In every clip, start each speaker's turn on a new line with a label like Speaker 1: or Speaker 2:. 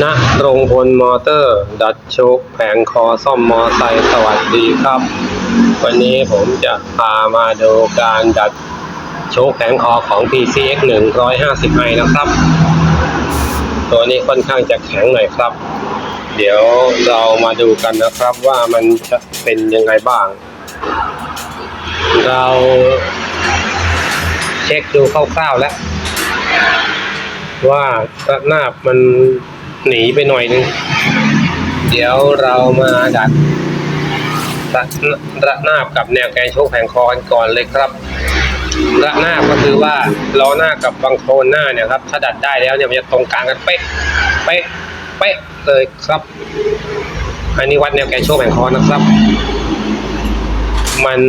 Speaker 1: ณรงพลมอเตอร์ ดัดโชคแผงคอซ่อมมอไซค์สวัสดีครับ วันนี้ผมจะพามาดูการดัดโชคแผงคอของ PCX 150ไอนะครับ ตัวนี้ค่อนข้างจะแข็งหน่อยครับ เดี๋ยวเรามาดูกันนะครับว่ามันจะเป็นยังไงบ้าง เราเช็คดูคร่าวๆแล้วว่าระนาบมัน หนีไปหน่อยนึง เดี๋ยวเรามาดัดระระนาบกับแนวแกนโชคแผงคอกันก่อนเลยครับ ระนาบก็คือว่าล้อหน้ากับบางโคลนหน้าเนี่ยครับ ถ้าดัดได้แล้วเนี่ยมันจะตรงกลางกันเป๊ะ เป๊ะ เป๊ะเลยครับ อันนี้วัดแนวแกนโชคแผงคอนะครับ มัน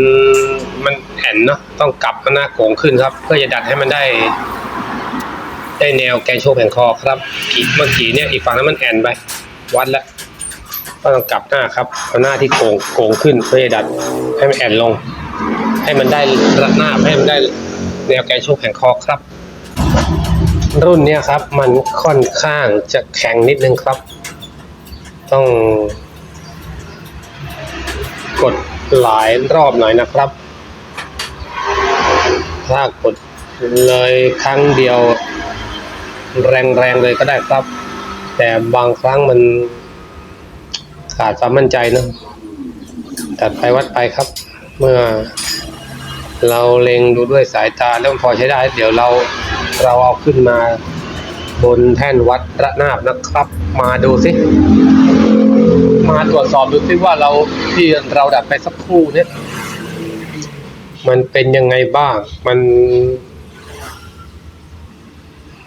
Speaker 1: มันแอนเนาะต้องกลับหน้าโกงขึ้นครับ เพื่อจะดัดให้มันได้ ได้แนวแกนโชว์แผงคอครับขีดเมื่อกี้เนี่ยอีกฝั่งนั้นมันแอนไป วัดแล้วก็ต้องกลับหน้าครับเอาหน้าที่โก่งโก่งขึ้นเพื่อดัดให้มันแอนลง ให้มันได้ระนาให้มันได้แนวแกนโชว์แผงคอครับ รุ่นเนี้ยครับมันค่อนข้างจะแข็งนิดนึงครับ ต้องกดหลายรอบหน่อยนะครับ ถ้ากดเลยครั้งเดียว แรงๆเลยก็ได้ครับ แต่บางครั้งมันขาดความมั่นใจเนอะตัดไปวัดไปครับ เมื่อเราเล็งดูด้วยสายตาแล้วมันพอใช้ได้ เดี๋ยวเราเราเอาขึ้นมาบนแท่นวัดระนาบนะครับ มาดูสิมาตรวจสอบดูซิว่าเราที่เราดัดไปสักครู่เนี่ย มันเป็นยังไงบ้าง มัน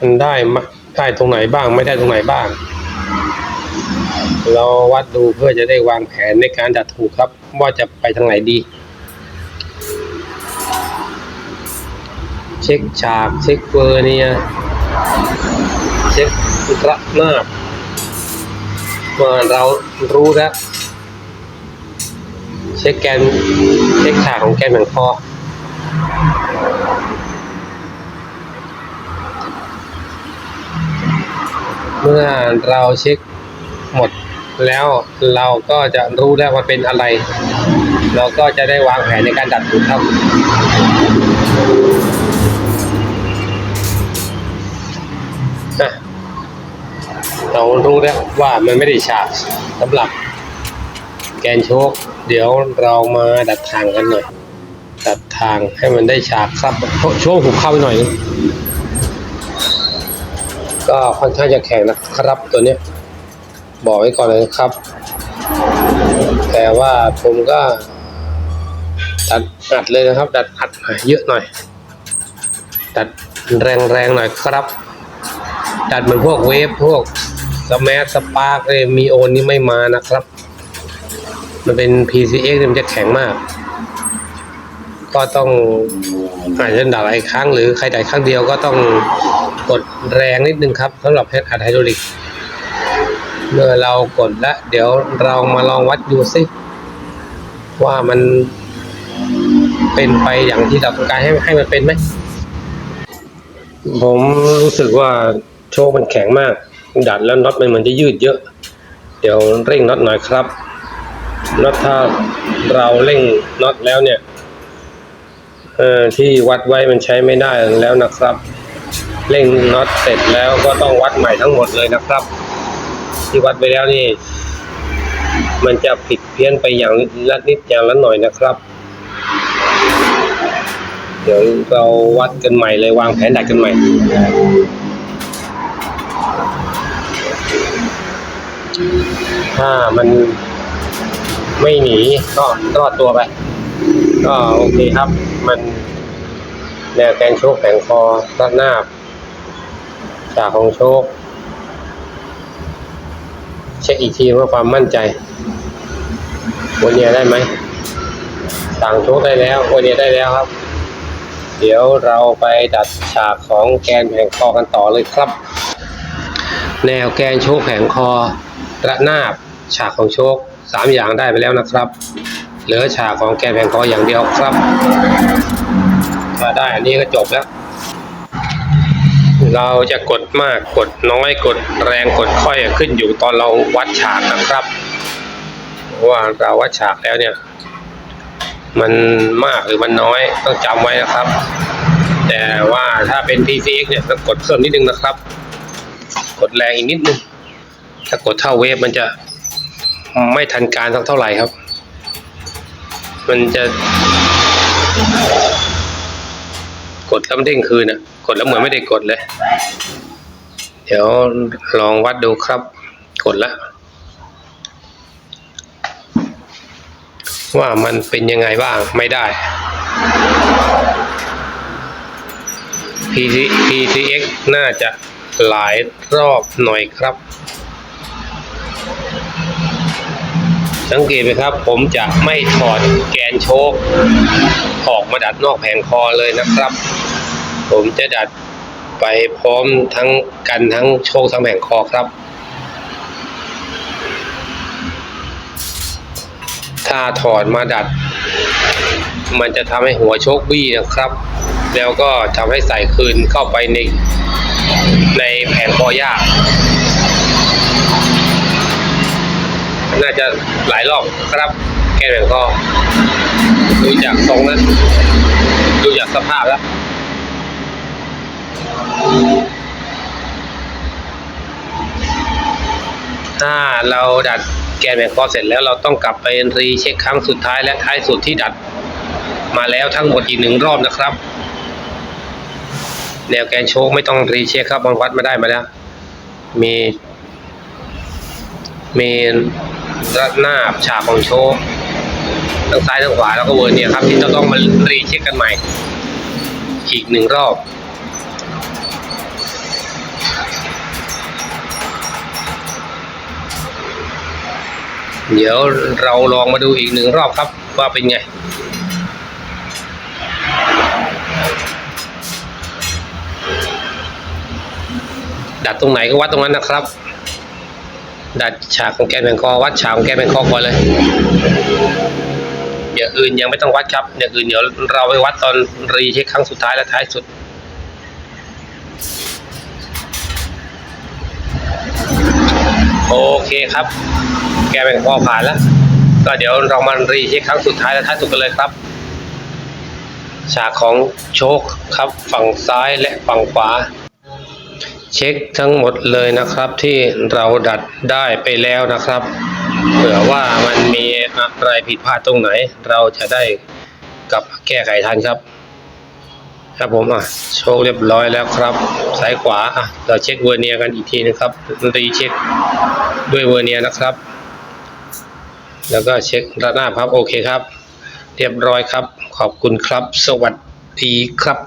Speaker 1: มันได้มะได้ตรงไหนบ้าง ไม่ได้ตรงไหนบ้าง เราวัดดูเพื่อจะได้วางแผนในการดัดถูกครับ ว่าจะไปทางไหนดี เช็คฉาก เช็คเฟอร์เนี่ยเช็คระนาบเมื่อเรารู้แล้วเช็คแกนเช็คฉากของแกนแบ่งคอ เมื่อเราเช็คหมดแล้วเราก็จะรู้แล้วว่าเป็นอะไร เราก็จะได้วางแผนในการดัดถูกครับเรารู้แล้วว่ามันไม่ได้ฉากสำหรับแกนโชค เดี๋ยวเรามาดัดทางกันหน่อย ดัดทางให้มันได้ฉากครับช่วงหุบเข้าไปหน่อย ก็ค่อนข้างจะแข็งนะครับตัวเนี้ยบอกไว้ก่อนเลยนะครับ แต่ว่าผมก็ดัดอัดเลยนะครับดัดอัดหน่อยเยอะหน่อยดัดแรงๆหน่อยครับดัดเหมือนพวกเวฟพวกสแมัสปาร์กเลยมีโอนนี่ไม่มานะครับ มันเป็น PCX มันจะแข็งมาก ก็ต้องอาจจะดัดหลายครั้ง หรือใครดัดครั้งเดียวก็ต้องกดแรงนิดนึงครับสำหรับแฮนด์อัดไฮดรอลิกเมื่อเรากดแล้วเดี๋ยวเรามาลองวัดดูสิว่ามันเป็นไปอย่างที่เราต้องการให้ให้มันเป็นไหมผมรู้สึกว่าโชคมันแข็งมาก ดัดแล้วน็อตมันมือนจะยืดเยอะ เดี๋ยวเร่งน็อตหน่อยครับน็อตถ้าเราเร่งน็อตแล้วเนี่ย เออที่วัดไว้มันใช้ไม่ได้แล้วนะครับ เร่งน็อตเสร็จแล้วก็ต้องวัดใหม่ทั้งหมดเลยนะครับ ที่วัดไปแล้วนี่ มันจะผิดเพี้ยนไปอย่างละนิดอย่างละหน่อยนะครับ เดี๋ยวเราวัดกันใหม่เลยวางแผนดัดกันใหม่ถ้ามันไม่หนีก็รอดตัวไป ก็โอเคครับ มันแนวแกนโชคแผงคอรัดหน้าบจากของโชคเช็คอีกทีเพื่อความมั่นใจวันเนียได้ไหมสั่งโชคได้แล้ววันเนียได้แล้วครับ เดี๋ยวเราไปดัดฉากของแกนแผงคอกันต่อเลยครับ แนวแกนโชคแผงคอระนาบฉากของโชคสามอย่างได้ไปแล้วนะครับ เหลือฉากของแกนแผงคออย่างเดียวครับถ้าได้อันนี้ก็จบแล้ว เราจะกดมากกดน้อยกดแรงกดค่อยขึ้นอยู่ตอนเราวัดฉากนะครับ ว่าเราวัดฉากแล้วเนี่ย มันมากหรือมันน้อยต้องจำไว้นะครับ แต่ว่าถ้าเป็น PCX เนี่ยต้องกดเพิ่มนิดนึงนะครับ กดแรงอีกนิดนึงถ้ากดเท่าเวฟมันจะไม่ทันการสักเท่าไหร่ครับ มันจะ กดแล้วมันเด้งคืนอะกดแล้วเหมือนไม่ได้กดเลย เดี๋ยวลองวัดดูครับ กดแล้วว่ามันเป็นยังไงบ้างไม่ได้ PC PCX น่าจะหลายรอบหน่อยครับ สังเกตไหมครับ ผมจะไม่ถอดแก นโชคออกมาดัดนอกแผงคอเลยนะครับ ผมจะดัดไปพร้อมทั้งกันทั้งโชคทั้งแผงคอครับ ถ้าถอดมาดัด มันจะทำให้หัวโชคบี้นะครับ แล้วก็ทำให้ใส่คืนเข้าไปในในแผงคอยากน่าจะหลายรอบครับ แก้แผงคอดูจากทรงแล้วดูจากสภาพแล้วถ้าเราดัดแกนแบ่งคอเสร็จแล้วเราต้องกลับไปรีเช็คครั้งสุดท้ายและท้ายสุดที่ดัดมาแล้วทั้งหมดอีกหนึ่งรอบนะครับ แนวแกนโชคไม่ต้องรีเช็คครับมันวัดมาได้มาแล้ว มี มีระนาบฉากของโชค ทั้งซ้ายทั้งขวาแล้วก็เวอร์เนี่ยครับ ที่จะต้องมารีเช็คกันใหม่ อีกหนึ่งรอบเดี๋ยวเราลองมาดูอีกหนึ่งรอบครับ ว่าเป็นไง ดัดตรงไหนก็วัดตรงนั้นนะครับ ดัดฉากของแกนแบ่งคอวัดฉากของแกนแบ่งคอก่อนเลย อย่างอื่นยังไม่ต้องวัดครับ อย่างอื่นเดี๋ยวเราไปวัดตอนรีเช็คครั้งสุดท้ายและท้ายสุดโอเคครับ แกแบ่งคอผ่านแล้ว ก็เดี๋ยวเรามารีเช็คครั้งสุดท้ายและท้ายสุดกันเลยครับ ฉากของโชคครับฝั่งซ้ายและฝั่งขวา เช็คทั้งหมดเลยนะครับที่เราดัดได้ไปแล้วนะครับ เผื่อว่ามันมี อะไรผิดพลาดตรงไหน เราจะได้กลับแก้ไขทันครับครับผมอะโชคเรียบร้อยแล้วครับซ้ายขวาอะเราเช็คเวอร์เนียกันอีกทีนะครับรีเช็คด้วยเวอร์เนียนะครับ แล้วก็เช็คระนาบครับโอเคครับ เรียบร้อยครับ ขอบคุณครับ สวัสดีครับ